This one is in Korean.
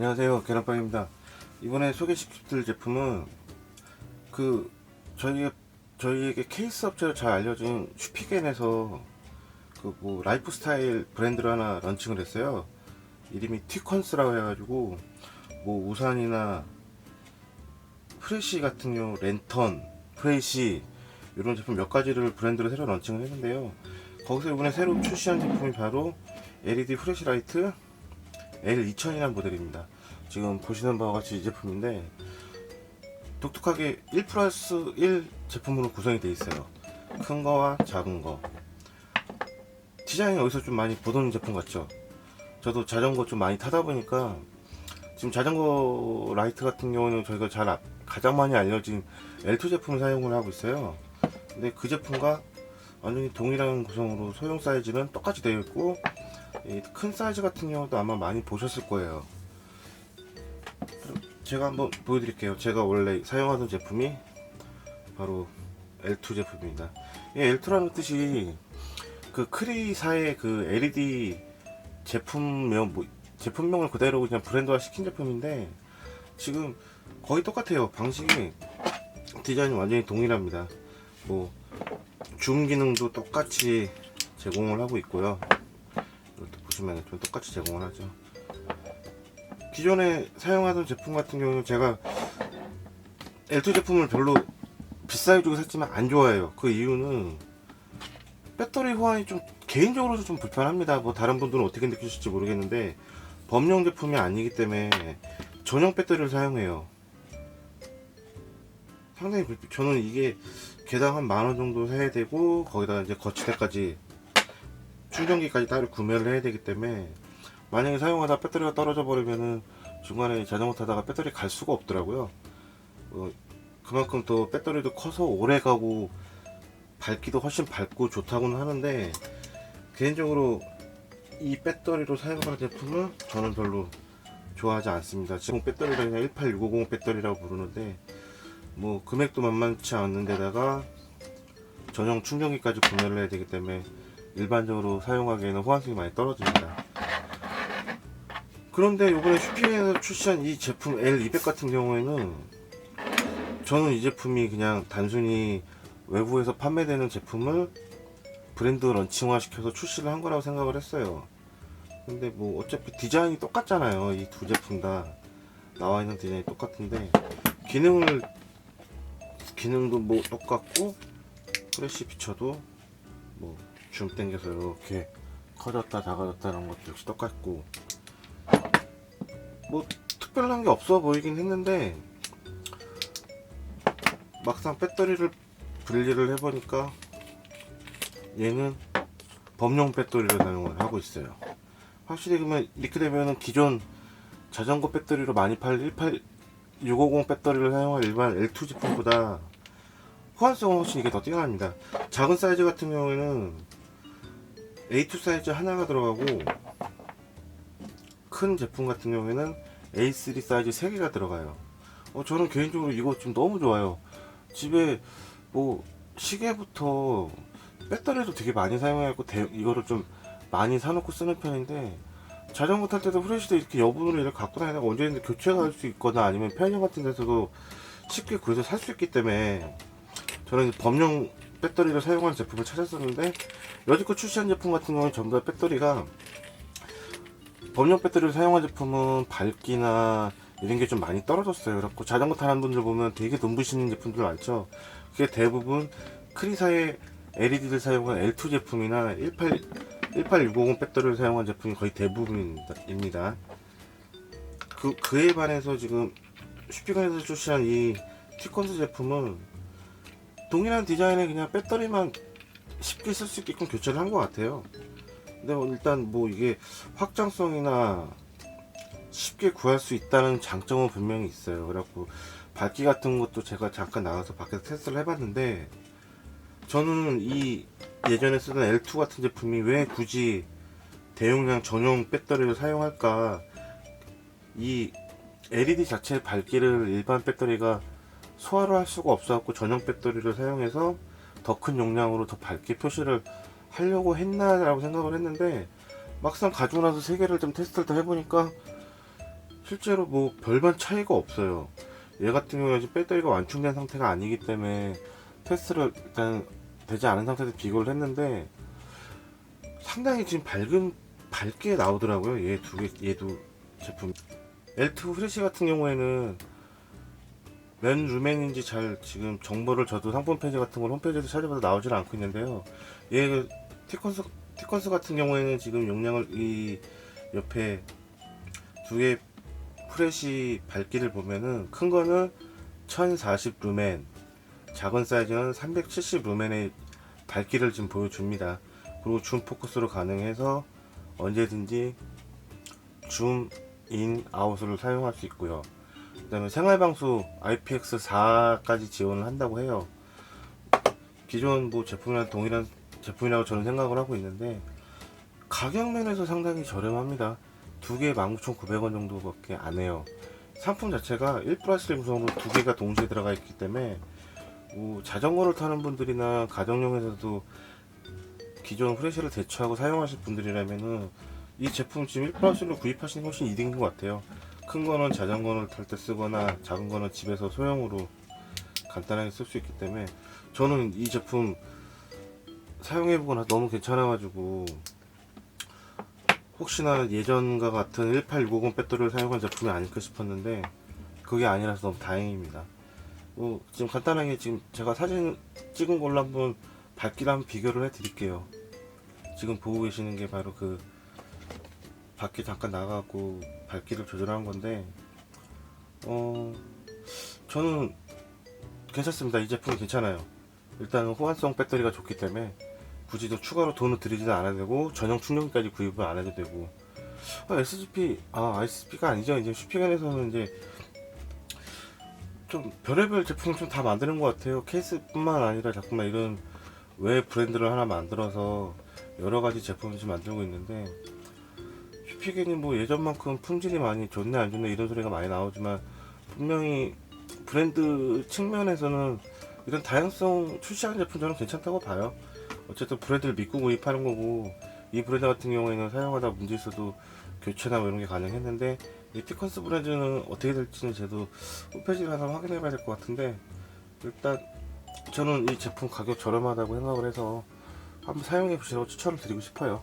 안녕하세요. 계란빵입니다. 이번에 소개시킬 제품은 그 저희 저희에게 케이스 업체로 잘 알려진 슈피겐에서 그 뭐 라이프 스타일 브랜드를 하나 런칭을 했어요. 이름이 티컨스라고 해가지고 뭐 우산이나 프레시 같은 경우 랜턴 프레시 이런 제품 몇 가지를 브랜드로 새로 런칭을 했는데요. 거기서 이번에 새로 출시한 제품이 바로 LED 프레시 라이트 L2000이라는 모델입니다. 지금 보시는 바와 같이 이 제품인데 독특하게 1 플러스 1 제품으로 구성이 되어 있어요. 큰 거와 작은 거. 디자인이 여기서 좀 많이 보던 제품 같죠? 저도 자전거 좀 많이 타다 보니까 지금 자전거 라이트 같은 경우는 저희가 잘 아- 가장 많이 알려진 L2 제품을 사용을 하고 있어요. 근데 그 제품과 완전히 동일한 구성으로 소형 사이즈는 똑같이 되어 있고 이 큰 사이즈 같은 경우도 아마 많이 보셨을 거예요. 제가 한번 보여드릴게요. 제가 원래 사용하던 제품이 바로 L2 제품입니다. 이 L2라는 뜻이 그 크리사의 그 LED 제품명 뭐 제품명을 그대로 그냥 브랜드화 시킨 제품인데 지금 거의 똑같아요. 방식이 디자인이 완전히 동일합니다. 뭐 줌 기능도 똑같이 제공을 하고 있고요. 보시면 좀 똑같이 제공을 하죠. 기존에 사용하던 제품 같은 경우는 제가 L2 제품을 별로 비싸게 주고 샀지만 안 좋아해요. 그 이유는 배터리 호환이 좀 개인적으로 좀 불편합니다. 뭐 다른 분들은 어떻게 느끼실지 모르겠는데 범용 제품이 아니기 때문에 전용 배터리를 사용해요. 상당히 불- 저는 이게 개당 한 만 원 정도 사야 되고 거기다 이제 거치대까지 충전기까지 따로 구매를 해야 되기 때문에 만약에 사용하다 배터리가 떨어져 버리면은 중간에 자전거 타다가 배터리 갈 수가 없더라고요. 어, 그만큼 또 배터리도 커서 오래 가고 밝기도 훨씬 밝고 좋다고는 하는데 개인적으로 이 배터리로 사용하는 제품은 저는 별로 좋아하지 않습니다. 지금 배터리가 그냥 18650 배터리라고 부르는데 뭐 금액도 만만치 않은 데다가 전용 충전기까지 구매를 해야 되기 때문에 일반적으로 사용하기에는 호환성이 많이 떨어집니다. 그런데 이번에 슈핑에서 출시한 이 제품 L200 같은 경우에는 저는 이 제품이 그냥 단순히 외부에서 판매되는 제품을 브랜드 런칭화 시켜서 출시를 한 거라고 생각을 했어요. 근데 뭐 어차피 디자인이 똑같잖아요. 이 두 제품 다 나와 있는 디자인이 똑같은데 기능을 기능도 뭐 똑같고 프레시 피처도 뭐 줌 당겨서 이렇게 커졌다 작아졌다는 것도 역시 똑같고 뭐 특별한 게 없어 보이긴 했는데 막상 배터리를 분리를 해보니까 얘는 범용 배터리를 사용을 하고 있어요. 확실히 그러면 이렇게 되면은 기존 자전거 배터리로 많이 팔 18, 650 배터리를 사용한 일반 L2 제품보다 호환성은 훨씬 이게 더 뛰어납니다. 작은 사이즈 같은 경우에는 A2 사이즈 하나가 들어가고 큰 제품 같은 경우에는 A3 사이즈 3개가 들어가요. 어, 저는 개인적으로 이거 좀 너무 좋아요. 집에 뭐 시계부터 배터리도 되게 많이 사용해갖고 대- 이거를 좀 많이 사놓고 쓰는 편인데 자전거 탈 때도 후레쉬도 이렇게 여분으로 이렇게 갖고 다니다가 언제든지 교체가 할수 있거나 아니면 편의점 같은 데서도 쉽게 구해서 살 수 있기 때문에 저는 범용 배터리를 사용하는 제품을 찾았었는데 여지껏 출시한 제품 같은 경우는 전부 다 배터리가 범용 배터리를 사용한 제품은 밝기나 이런 게 좀 많이 떨어졌어요. 그래갖고 자전거 타는 분들 보면 되게 눈부시는 제품들 많죠. 그게 대부분 크리사의 LED를 사용한 L2 제품이나 18, 18650 배터리를 사용한 제품이 거의 대부분입니다. 그, 그에 반해서 지금 슈피건에서 출시한 이 티콘스 제품은 동일한 디자인에 그냥 배터리만 쉽게 쓸 수 있게끔 교체를 한 것 같아요. 근데 뭐 일단 뭐 이게 확장성이나 쉽게 구할 수 있다는 장점은 분명히 있어요. 그래갖고 밝기 같은 것도 제가 잠깐 나가서 밖에서 테스트를 해봤는데 저는 이 예전에 쓰던 L2 같은 제품이 왜 굳이 대용량 전용 배터리를 사용할까 이 LED 자체의 밝기를 일반 배터리가 소화를 할 수가 없어갖고 전용 배터리를 사용해서 더 큰 용량으로 더 밝게 표시를 하려고 했나라고 생각을 했는데 막상 가지고 나서 세 개를 좀 테스트를 더 해보니까 실제로 뭐 별반 차이가 없어요. 얘 같은 경우에 배터리가 완충된 상태가 아니기 때문에 테스트를 일단 되지 않은 상태에서 비교를 했는데 상당히 지금 밝은 밝게 나오더라고요. 얘 두 개, 얘도 제품. L2 후레쉬 같은 경우에는 면 루멘인지 잘 지금 정보를 저도 상품 페이지 같은 걸 홈페이지에서 찾아봐도 나오질 않고 있는데요. 얘그 티콘스 티콘스 같은 경우에는 지금 용량을 이 옆에 두 개 프레시 밝기를 보면은 큰 거는 1040 루멘, 작은 사이즈는 370 루멘의 밝기를 지금 보여줍니다. 그리고 줌 포커스로 가능해서 언제든지 줌 인, 아웃을 사용할 수 있고요. 그다음에 생활방수 IPX4까지 지원을 한다고 해요. 기존 뭐 제품이랑 동일한 제품이라고 저는 생각을 하고 있는데 가격 면에서 상당히 저렴합니다. 두 개에 19,900원 정도밖에 안 해요. 상품 자체가 1 플러스 1 구성으로 두 개가 동시에 들어가 있기 때문에 뭐 자전거를 타는 분들이나 가정용에서도 기존 후레쉬를 대처하고 사용하실 분들이라면은 이 제품 지금 1 플러스 1로 구입하시는 게 훨씬 이득인 것 같아요. 큰 거는 자전거를 탈 때 쓰거나 작은 거는 집에서 소형으로 간단하게 쓸 수 있기 때문에 저는 이 제품 사용해보거나 너무 괜찮아가지고 혹시나 예전과 같은 18650 배터리를 사용한 제품이 아닐까 싶었는데 그게 아니라서 너무 다행입니다. 뭐 지금 간단하게 지금 제가 사진 찍은 걸로 한번 한번 비교를 해드릴게요. 지금 보고 계시는 게 바로 그 밖에 잠깐 나가고 밝기를 조절한 건데 어 저는 괜찮습니다. 이 제품 괜찮아요. 일단은 호환성 배터리가 좋기 때문에 굳이 더 추가로 돈을 들이지도 않아야 되고 전용 충전기까지 구입을 안 해도 되고 아, SGP 아 ISP가 아니죠 이제 슈핑안에서는 이제 좀 별의별 제품을 좀 다 만드는 것 같아요 케이스뿐만 아니라 자꾸만 이런 외 브랜드를 하나 만들어서 여러 가지 제품을 지금 만들고 있는데 슈피겐이 뭐 예전만큼 품질이 많이 좋네 안 좋네 이런 소리가 많이 나오지만 분명히 브랜드 측면에서는 이런 다양성 출시하는 제품 저는 괜찮다고 봐요. 어쨌든 브랜드를 믿고 구입하는 거고 이 브랜드 같은 경우에는 사용하다 문제 있어도 교체나 뭐 이런 게 가능했는데 이 티컨스 브랜드는 어떻게 될지는 저도 홈페이지를 하나 확인해 봐야 될 것 같은데 일단 저는 이 제품 가격 저렴하다고 생각을 해서 한번 사용해 보시라고 추천을 드리고 싶어요.